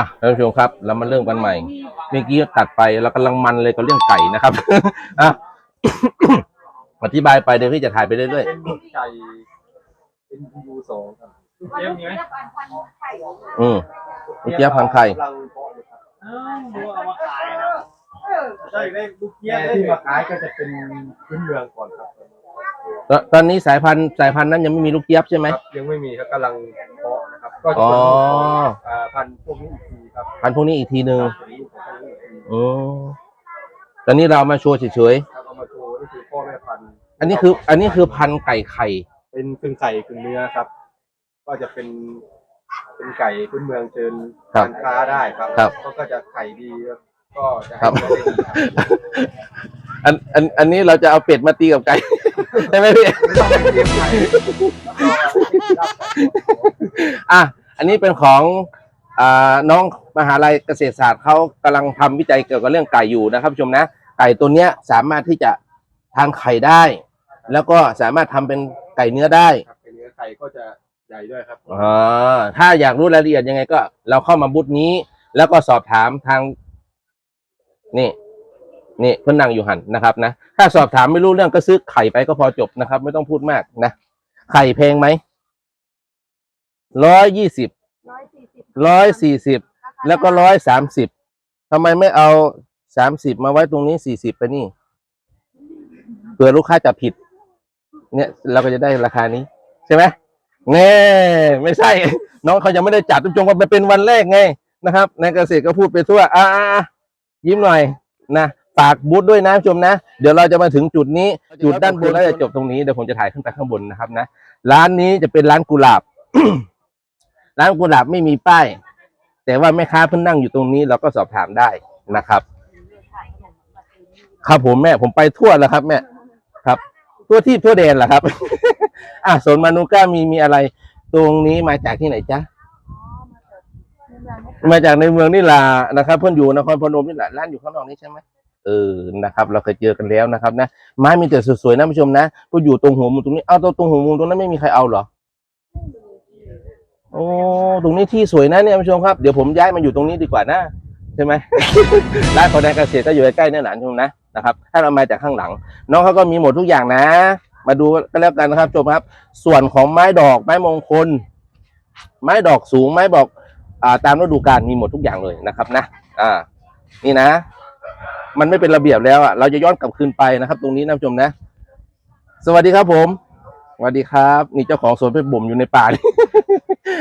อะท่านผู้ชมครับเรามาเริ่มกันใหม่เมื่อกี้ตัดไปเรากำลังมันเลยกับเรื่องไก่นะครับอะอธิบายไปเดี๋ยวพี่จะถ่ายไปเรื่อยเป็นไก่เป็นยูสองครับเยี่ยมนี้ไหมๆอืมลูกเจี๊ยบพันไข่กำลังเพาะอยู่ครับอ้าวดูเอามาขายนะใช่ได้ลูกเจี๊ยแม่บได้ที่มาขายก็จะเป็นพื้นเมืองก่อนครับตอนตอนนี้สายพันธุ์สายพันธุ์นั้นยังไม่มีลูกเจี๊ยบใช่ไหม ครับยังไม่มีครับกำลังเพาะนะครับ ก็จะอ๋อ เป็นลูกของอ่าพันธุ์พวกนี้อีกทีครับ พันธุ์พวกนี้อีกทีหนึ่งเป็นลูกของพวกนี้อีกทีอืมตอนนี้เรามาโชว์เฉยครับเอามาโชว์นี่คือพ่อแม่พันธุ์ๆอันนี้คือ อันนี้คือพันธุ์ไก่ไข่ เป็นครึ่งไข่ครึ่งเนื้อครับ ก็จะเป็นเป็นไก่พื้นเมืองเชิญครับการค้าได้ครับครับก็ก็จะไข่ดีครับก็จะครัให้บเนื้อได้ดีครับอันอันอันนี้เราจะเอาเป็ดมาตีกับไก่ ได้ไหมพี่ ไม่ต้องไปเตรียมไข่อะ อันนี้เป็นของอ่า น้องมหาลัยเกษตรศาสตร์เขากำลังทำวิจัยเกี่ยวกับเรื่องไก่อยู่นะครับผู้ชมนะไก่ตัวเนี้ยสามารถที่จะทานไข่ได้ แล้วก็สามารถทำเป็นไก่เนื้อได้ครับเป็นเนื้อไข่ก็จะใหญ่ด้วยครับอ่าถ้าอยากรู้รายละเอียดยังไงก็ เราเข้ามาบูธนี้ แล้วก็สอบถามทาง นี่นี่เพื่อนนั่งอยู่หันนะครับนะถ้าสอบถามไม่รู้เรื่องก็ซื้อไข่ไปก็พอจบนะครับ ไม่ต้องพูดมากนะไข่แพงไหมร้อยยี่สิบ ร้อยสี่สิบแล้วก็ร้อยสามสิบทำไมไม่เอาสามสิบมาไว้ตรงนี้สี่สิบไปนี่เผื่อลูกค้าจับผิด เนี่ย เราก็จะได้ราคานี้ ใช่ไหมแน่ไม่ใช่ น้องเขายังไม่ได้จัดทุกจงว่ามันเป็นวันแรกไงนะครับในเกษตรก็พูดไปทั่วอ่ายิ้มหน่อยนะฝากบูธด้วยนะชมนะ เดี๋ยวเราจะมาถึงจุดนี้ จุดด้านบนแล้วจะจบตรงนี้เดี๋ยวผมจะถ่ายขึ้นไปข้างบนนะครับนะร้านนี้จะเป็นร้านกุหลาบ ร้านกุหลาบไม่มีป้าย แต่ว่าแม่ค้าเพิ่งนั่งอยู่ตรงนี้เราก็สอบถามได้นะครับ ครับผมแม่ผมไปทั่วแล้วครับ แม่ครับ ทั่วที่ทั่วแดนแหละครับ อะสวนมานุก้ามีมีอะไร ตรงนี้มาจากที่ไหนจ๊ะมาจากในเมืองนี่ล่ะนะครับ เพื่อนอยู่นครพนมนี่แหละร้านอยู่ข้างนอกนี่ใช่ไหมเออนะครับ เราเคยเจอกันแล้วนะครับ นะไม้มีแต่สวยๆนะผู้ชมนะก็อยู่ตรงหัวมุมตรงนี้เอาตรงตรงหัวมุมตรงนั้นไม่มีใครเอาเหรอ อ้ตรงนี้ที่สวยนะเนี่ยผู้ชมครับ เดี๋ยวผมย้ายมาอยู่ตรงนี้ดีกว่านะใช่ไหมร้านของแดนเกษตรก็อยู่ใกล้ๆเนี่ยหลานชมนะนะครับถ้าเรามาจากข้างหลัง น้องเขาก็มีหมดทุกอย่างนะ มาดูกันแล้วกันนะครับชมครับ ส่วนของไม้ดอกไม้มงคล ไม้ดอกสูงไม้บอกอ่าตามฤดูกาลมีหมดทุกอย่างเลยนะครับนะอ่า นี่นะ มันไม่เป็นระเบียบแล้วอะเราจะย้อนกลับคืนไปนะครับ ตรงนี้นะผู้ชมนะ สวัสดีครับผม วัสดีครับ นี่เจ้าของสวนเป็นบ่มอยู่ในป่านี่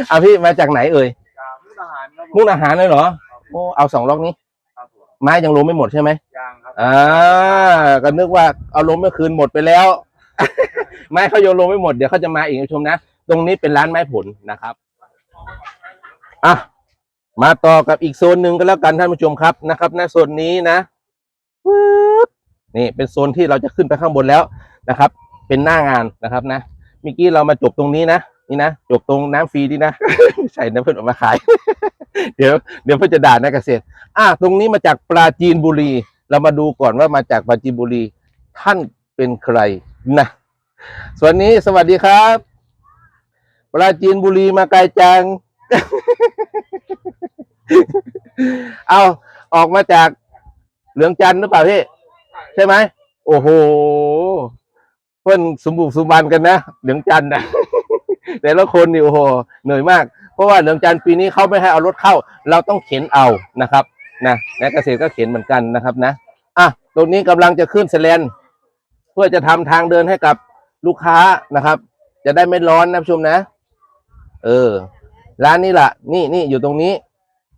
อะพี่มาจากไหนเอ่ยจากมุกดาหารครับมุกอาหารเลยเหรอโอ้เอาสองล็อกนี้ครับผมไม้ยังลงไม่หมดใช่ไหมยางครับอ่าก็นึกว่าเอาลงเมื่อคืนหมดไปแล้ว ไม้เขาโยนลงไม่หมดเดี๋ยวเขาจะมาอีกนะผู้ชมนะตรงนี้เป็นร้านไม้ผลนะครับอะมาต่อกับอีกโซนหนึ่งก็แล้วกันท่านผู้ชมครับนะครับณโซนนี้นะปึ๊บนี่เป็นโซนที่เราจะขึ้นไปข้างบนแล้วนะครับ เป็นหน้างานนะครับนะเมื่อกี้เรามาจบตรงนี้นะนี่นะจบตรงน้ำฟรีดีนะใส่น้ำเพื่อนออกมาขาย เดี๋ยวเดี๋ยวเพื่อจะด่านักเกษตร อะตรงนี้มาจากปราจีนบุรี เรามาดูก่อนว่ามาจากปราจีนบุรี ท่านเป็นใครนะส่วนนี้สวัสดีครับ ปราจีนบุรีมาไกลจัง เอาออกมาจากเหลืองจันทร์หรือเปล่าพี่ ใช่ไหมโอ้โห พื่อนสมบุกสมบันกันนะเหลืองจันนะแต่ละคนนี่โอ้โหเหนื่อยมาก เพราะว่าเหลืองจันปีนี้เขาไม่ให้เอารถเข้า เราต้องเข็นเอานะครับนะนักเกษตรก็เข็นเหมือนกันนะครับนะอะตรงนี้กำลังจะขึ้นสแลนเพื่อจะทำทางเดินให้กับลูกค้านะครับ จะได้ไม่ร้อนนะผู้ชมนะ เออ ร้านนี้ล่ะ นี่นี่อยู่ตรงนี้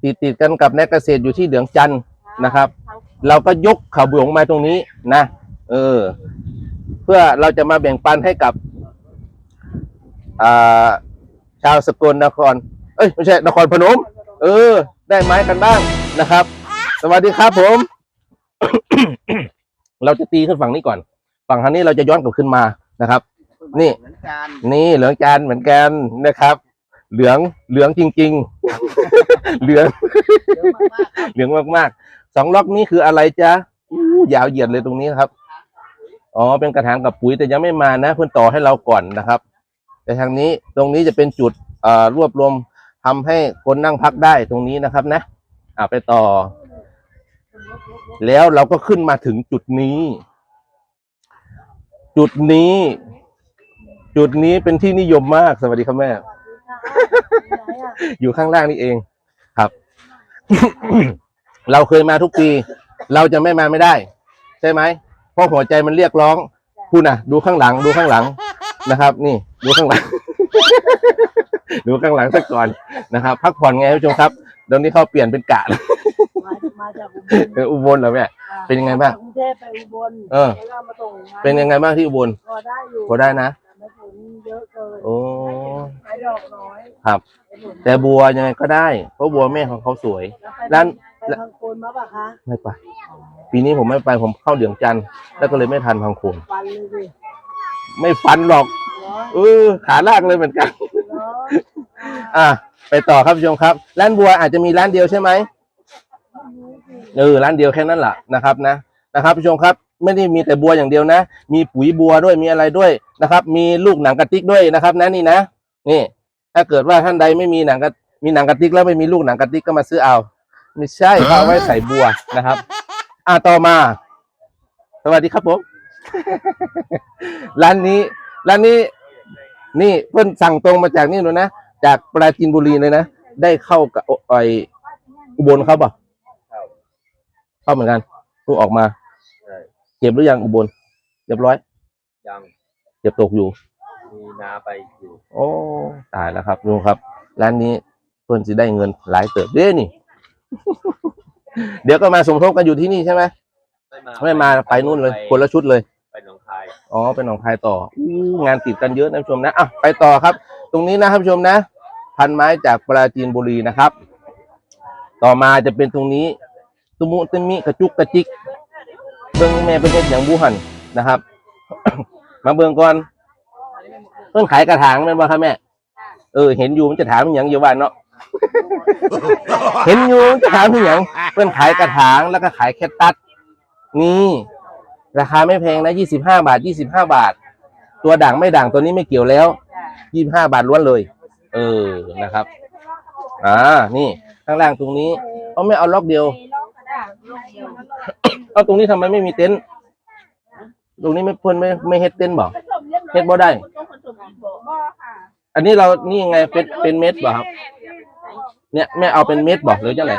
ติดติดกันกับแนกเกษตรอยู่ที่เหลืองจันนะครับ เราก็ยกขบวงมาตรงนี้นะเออ เพื่อเราจะมาแบ่งปันให้กับาชาวสกลนคร เอ้ยไม่ใช่นครพนม เออ ได้ไม้กันบ้างนะครับ สวัสดีครับผม เราจะตีขึ้นฝั่งนี้ก่อน ฝั่งทางนี้เราจะย้อนกลับขึ้นมานะครับ นี่ นี่เหลืองจานเหมือนกันนะครับ เหลืองเหลืองจริง ๆ เหลือง เหลืองมากๆสองล็อกนี้คืออะไรจ๊ะอู้ยาวเหยียดเลยตรงนี้ครับ อ๋อเป็นกระถางกับปุ๋ยแต่ยังไม่มานะ เพื่อนต่อให้เราก่อนนะครับ แต่ทางนี้ตรงนี้จะเป็นจุดเอ่อรวบรวมทำให้คนนั่งพักได้ตรงนี้นะครับนะอ่าไปต่อ แล้วเราก็ขึ้นมาถึงจุดนี้ จุดนี้ จุดนี้เป็นที่นิยมมากสวัสดีครับแม่ อยู่ข้างล่างนี่เองครับ เราเคยมาทุกปี เราจะไม่มาไม่ได้ ใช่ไหม เพราะหัวใจมันเรียกร้องคุณนะดูข้างหลังดูข้างหลังนะครับ นี่ดูข้างหลัง ดูข้างหลังสักก่อนนะครับ พักผ่อนไงท่านผู้ชมครับเดี๋ยวนี้เขาเปลี่ยนเป็นกะแล้วมามาจากอุบลเอออุบลเหรอแม่เป็นยังไงบ้างกรุงเทพไปอุบลเออแล้วก็มาส่งมาเป็นยังไงบ้างที่อุบลพอได้อยู่พอได้นะไม่ถึงเยอะเกินโอ้ไม่ดอกน้อยครับไม่ถึงแต่บัวยังไงก็ได้ เพราะบัวแม่ของเขาสวยแล้วไปร้านไปทางโคนมาปะคะไม่ไป ปีนี้ผมไม่ไปผมเข้าเดืองจันทร์แล้วก็เลยไม่ทันพังโคนฟันเลยสิไม่ฟันหรอก เหรอเออขาลากเลยเหมือนกัน เหรออะไปต่อครับผู้ชมครับ ร้านบัวอาจจะมีร้านเดียวใช่ไหมเออร้านเดียวแค่นั้นแหละนะครับนะนะครับผู้ชมครับ ไม่ได้มีแต่บัวอย่างเดียวนะ มีปุ๋ยบัวด้วยมีอะไรด้วยนะครับ มีลูกหนังกระติกด้วยนะครับนะนี่นะ นี่ ถ้าเกิดว่าท่านใดไม่มีหนังกระมีหนังกระติกแล้วไม่มีลูกหนังกระติกก็มาซื้อเอา ไม่ใช่เขาเอาไว้ใส่บัวนะครับ อะต่อมา สวัสดีครับผม ร้านนี้ ร้านนี้ นี่เพิ่นสั่งตรงมาจากนี่เลยนะ จากปราจีนบุรีเลยนะ ได้เข้ากับไออุบลเขาเปล่ะเข้าเหมือนกันตู้ออกมาใช่เก็บหรือยังอุบลเรียบร้อย ยังเก็บตกอยู่ มีนาไปอยู่ โอ้ตายแล้วครับลุงครับ ร้านนี้เพิ่นจะได้เงินหลายเติบเด้นี่ เดี๋ยวก็มาสมทบกันอยู่ที่นี่ใช่ไหมไม่มาไม่มาไปนู่นเลยคนละชุดเลย ไปหนองคายอ๋อเป็นหนองคายต่ออู้งานติดกันเยอะนะผู้ชมนะอะไปต่อครับ ตรงนี้นะท่านผู้ชมนะ พันไม้จากปราจีนบุรีนะครับ ต่อมาจะเป็นตรงนี้ ตุมุตุมิกระจุกกระจิกเบิ้งแม่เป็นเฮ็ดอย่างบูหันนะครับ มาเบิ้งก่อนเพิ่นขายกระถางแม่นบ่ครับแม่เออเห็นอยู่มันจะถามอหย่างอยู่บ้านเนาะ เห็นอยู่จะถามอหย่างเพิ่อนขายกระถางแล้วก็ขายแคตตัสนี่ราคาไม่แพงนะยี่สิบห้าบาทยี่สิบห้าบาท ตัวด่างไม่ด่างตัวนี้ไม่เกี่ยวแล้วยี่บห้าบาทล้วนเลย เออนะครับ อ่า นี่ข้างล่างตรงนี้เขาไม่เอาล็อกเดียวเอาตรงนี้ทำไมไม่มีเต็นท์ตรงนี้ไม่เพิ่นไม่ไม่เฮ็ดเต็นท์บ่เฮ็ดบ่ได้ อันนี้เรานี่ยังไงเป็นเป็นเม็ดบ่ครับ เนี่ยแม่เอาเป็นเม็ดบ่หรือจังไง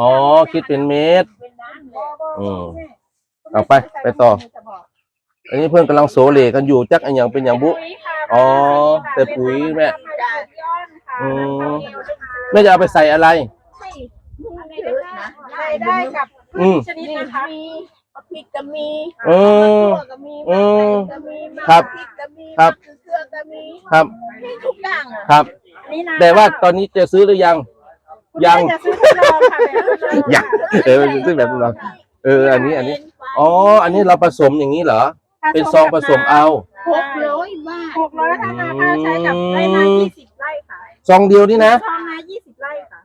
อ๋อคิดเป็นเม็ดอืมเอาไปไปต่อ อันนี้เพื่อนกำลังโซเลกันอยู่จักอันอย่างเป็นอย่างบุอ๋อแต่ปุ๋ยแม่อืมแม่จะเอาไปใส่อะไรใส่ได้กับอืมชนิดนะคะพริกก็มีเออถั่วก็มีอืมก็มีครับพีกก็มีครับมะเขือก็มีครับ ทุกอย่างอะครับ นี่นะแต่ว่าตอนนี้จะซื้อหรือยัง ยัง จะซื้อทดลองค่ะแบบทดลองยังเออซื้อแบบเราเออ อันนี้อันนี้อ๋อ อันนี้เราผสมอย่างนี้เหรอ เป็นซองผสมเอาหกร้อยบาทหกร้อยถ้านาถ้าใช้กับไร่นายี่สิบไร่ค่ะซองเดียวนี่นะช่องนายี่สิบไร่ค่ะ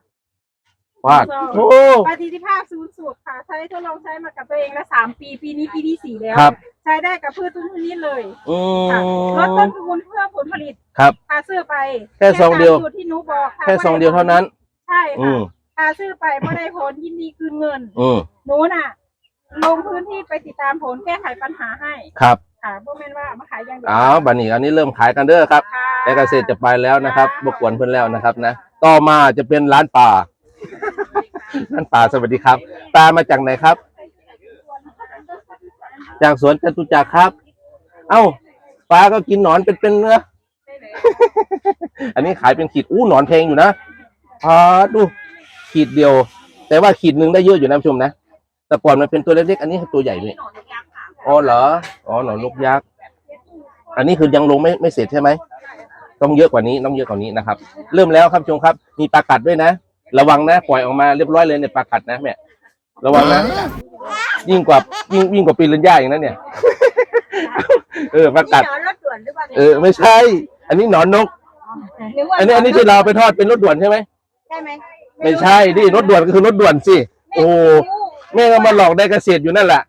วาดโอ้ประสิทธิภาพสูงสุดค่ะ ใช้ทดลองใช้มากับตัวเองละสามปีปีนี้ปีที่สี่แล้ว ครับ ใช้ได้กับพืชทุกชนิดเลยอืค่ะลดมต้นทุนเพื่อผลผลิตครับคาซื้อไปแค่ซองเดียว ตามสูตรที่หนูบอกะแค่ซองเดียวเท่านั้น ใช่อืค่ะมคาซื้อไปเมื่อได้ผลยินดีคืนเงิน อืมหนูน่ะ ลงพื้นที่ไปติดตามผลแก้ไขปัญหาให้ครับค่ะพวกแม่นว่ามาขายอย่างเดีวอ้าวบันนี้อันนี้เริ่มขายกันเด้อครับ ค่ะ และเกษตรจะไปแล้วนะครับบกวนเพื่อนแล้วนะครับนะ ต่อมาจะเป็นร้านป่า ร้านป่าสวัสดีครับปลามาจากไหนครับ จากสวนจตุจักรครับ เอ้าปลาก็กินหนอนเป็นเป็นเนื้ออันนี้ขายเป็นขีดอู้หนอนแพงอยู่นะอ่าดูขีดเดียว แต่ว่าขีดหนึ่งได้เยอะอยู่นะผู้ชมนะแต่ก่อนมันเป็นตัวเล็กๆอันนี้ตัวใหญ่เลยอ๋อเหรออ๋อหนอนนกยักษ์อันนี้คือยังลงไม่ไม่เสร็จใช่ไหมต้องเยอะกว่านี้ต้องเยอะกว่านี้นะครับ เริ่มแล้วครับชมครับ มีปลากัดด้วยนะ ระวังนะปล่อยออกมาเรียบร้อยเลยในยปลากัดนะแม่ระวังนะยิ่งกว่ายิ่งยิ่งกว่าปีนเรือนย่าอย่างนั้นเนี่ย เออปลากัด นี่เหรอรถด่วนหรือเปล่าเออไม่ใช่ อันนี้หนอนนก หรือว่าอันนี้อันนี้ที่เราเอาไปทอดเป็นรถด่วนใช่ไหมใช่ไหมไม่ใช่ดิรถด่วนก็คือรถด่วนสิโอ้แม่ก็มาหลอกได้เกษตรอยู่นั่นแหละ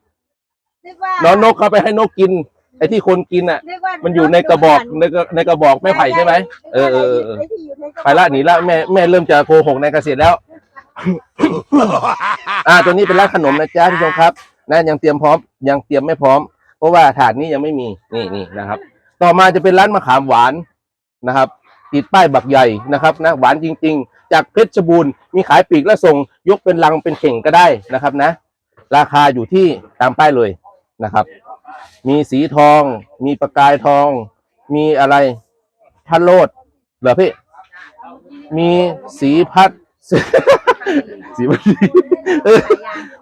นึกว่าหนอนนกเขาไปให้นกกิน ไอ้ที่คนกินอะ เรียกว่ามันอยู่ในกระบอกในกระในกระบอกไม้ไผ่ใช่ไหมเออเออเออเออไที่อยู่ในกรบอกไปละหนีละแม่แม่เริ่มจะโกหกในเกษตรแล้ว อ่าตัวนี้เป็นร้านขนมนะจ๊ะทุกผู้ชมครับนะยังเตรียมพร้อมยังเตรียมไม่พร้อม เพราะว่าถาดนี้ยังไม่มีนี่นี่นะครับ ต่อมาจะเป็นร้านมะขามหวานนะครับ ติดป้ายบักใหญ่นะครับนะหวานจริง ๆ จากเพชรบูรณ์มีขายปลีกและส่งยกเป็นลังเป็นเข่งก็ได้นะครับนะ ราคาอยู่ที่ตามป้ายเลยนะครับ มีสีทอง มีประกายทอง มีอะไรพัดโลดเหรอพี่ มีสีพัด สีพัด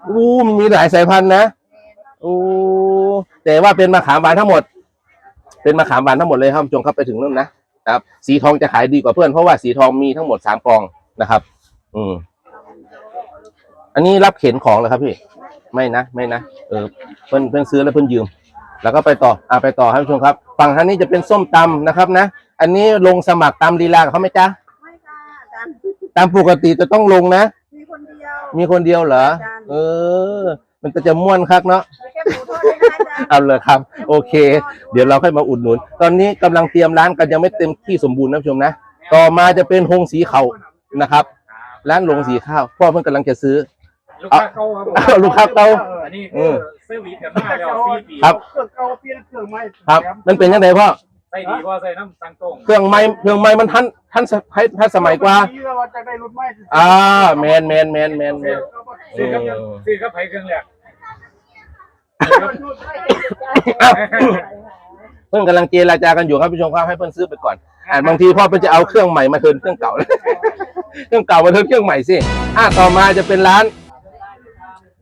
อู้มีหลายสายพันธุ์นะอู้แต่ว่าเป็นมะขามหวานทั้งหมด เป็นมะขามหวานทั้งหมดเลยครับจงครับไปถึงนู่นนะครับ สีทองจะขายดีกว่าเพื่อนเพราะว่าสีทองมีทั้งหมดสามกองนะครับ อืมอันนี้รับเข็นของเหรอครับพี่ ไม่นะไม่นะเออเพื่อนเพื่อนซื้อแล้วเพื่อนยืม แล้วก็ไปต่ออ่าไปต่อครับผู้ชมครับ ฝั่งทางนี้จะเป็นส้มตำนะครับนะ อันนี้ลงสมัครตามลีลากับเขาไหมจ๊ะไม่ค่ะอาจารย์ตามปกติจะต้องลงนะ มีคนเดียว มีคนเดียวเหรอ เออ มันก็จะม่วนคักเนาะมีแค่หมูทอดด้วยนะอาจารย์เอาเลยครับ โอเค เดี๋ยวเราค่อยมาอุดหนุน ตอนนี้กำลังเตรียมร้านกันยังไม่เต็มที่สมบูรณ์นะผู้ชมนะ ต่อมาจะเป็นหงสีเขานะครับ ร้านหลงสีข้าวพ่อเพิ่งกำลังจะซื้อ ลูกค้าเก่าครับผมอ้าวลูกค้าเก่า อันนี้คือเซอร์วิสกันมาแล้วสี่ปีครับ เครื่องเก่าเปลี่ยนเครื่องใหม่ครับมันเป็นยังไงพ่อ ใส่ดีกว่าใส่น้ำตังตรงเครื่องไม้เครื่องไม้มันทันทันสให้ทันสมัยกว่าที่เราจะได้รุ่นใหม่อ่าแมนแมนแมนแมนแมนซื้อกับซื้อกับไผ่เครื่องแรกอ้าวเพิ่งกำลังเจราจากันอยู่ครับผู้ชมครับให้เพิ่นซื้อไปก่อนอ่าบางทีพ่อเพิ่นจะเอาเครื่องใหม่มาเทิร์นเครื่องเก่า เครื่องเก่ามาเทิร์นเครื่องใหม่สิอ่าต่อมาจะเป็นร้าน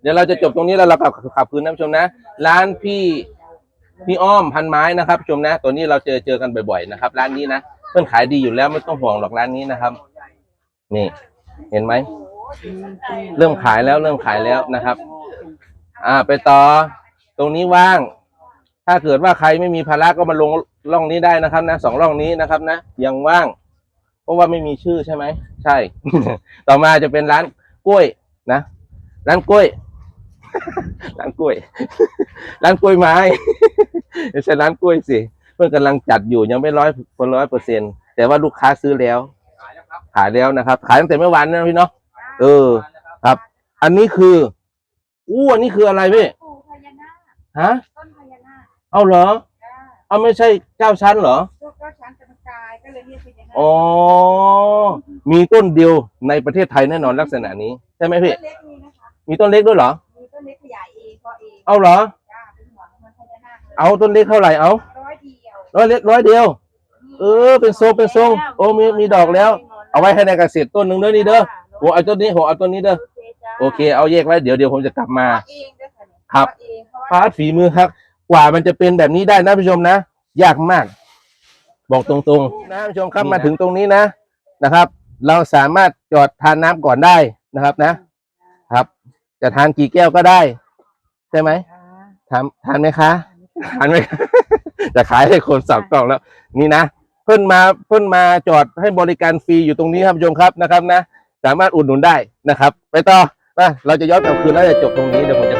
เดี๋ยวเราจะจบตรงนี้แล้วเรากลับขับคืนนะผู้ชมนะ ร้านพี่พี่อ้อมพันไม้นะครับผู้ชมนะ ตัวนี้เราเจอเจอกันบ่อยๆนะครับ ร้านนี้นะเพิ่นขายดีอยู่แล้วไม่ต้องห่วงหรอกร้านนี้นะครับ นี่ เห็นไหมเริ่มขายแล้วเริ่มขายแล้วนะครับ อ่า ไปต่อ ตรงนี้ว่าง ถ้าเกิดว่าใครไม่มีภาระก็มาลงร่องนี้ได้นะครับ นะสองร่องนี้นะครับ นะยังว่าง เพราะว่าไม่มีชื่อใช่ไหมใช่ ต่อมาจะเป็นร้านกล้วยนะร้านกล้วย ร้านกล้วย ร้านกล้วยไม้ไม่ใช่ร้านกล้วยสิเพื่อนกำลังจัดอยู่ยังไม่ร้อยคนร้อยเปอร์เซ็นแต่ว่าลูกค้าซื้อแล้ว ขายแล้วนะครับ ขายตั้งแต่เมื่อวานนะพี่เนาะเออ ครับ อันนี้คืออู้อันนี้คืออะไรพี่ปู่พญานาคฮะต้นพญานาคเอาเหรอจ้าเอาไม่ใช่เก้าชั้นเหรอลูกก็ช้างกรรมกายก็เลยเรียกพญานาคอ๋อมีต้นเดียวในประเทศไทยแน่นอนลักษณะนี้ใช่ไหมพี่ต้นเล็กมีนะคะมีต้นเล็กด้วยเหรอ เองเอาเหรอ จ้าเป็นหัวมันพญานาคเอาต้นเล็กเท่าไหร่เอาร้อยเดียวร้อยเล็กร้อยเดียว เออเป็นทรงเป็นทรงโอ้มีมีดอกแล้ว เอาไว้ให้ในเกษตรต้นหนึ่งเด้อนี่เด้อผมเอาต้นนี้ผมเอาต้นนี้เด้อโอเคเอาแยกไว้เดี๋ยวเดี๋ยวผมจะกลับมาเพาะเองด้วยค่ะเนี่ยครับเพาะเองเพราะพาว่าร์ทฝีมือครับ กว่ามันจะเป็นแบบนี้ได้นะผู้ชมนะ ยากมาก บอกตรงๆ นะผู้ชมครับมาถึงตรงนี้นะนะครับ เราสามารถจอดทานน้ำก่อนได้นะครับนะ ครับ จะทานกี่แก้วก็ได้ ใช่ไหมทานทานไหมคะทานไหมจะขายให้คนสับกล่องแล้ว นี่นะเพิ่นมาเพิ่นมาจอดให้บริการฟรีอยู่ตรงนี้ครับผู้ชมครับนะครับนะ สามารถอุดหนุนได้นะครับ ไปต่อมาเราจะย้อนกลับคืนแล้วจะจบตรงนี้เดี๋ยวผมจะถ่ายคลิป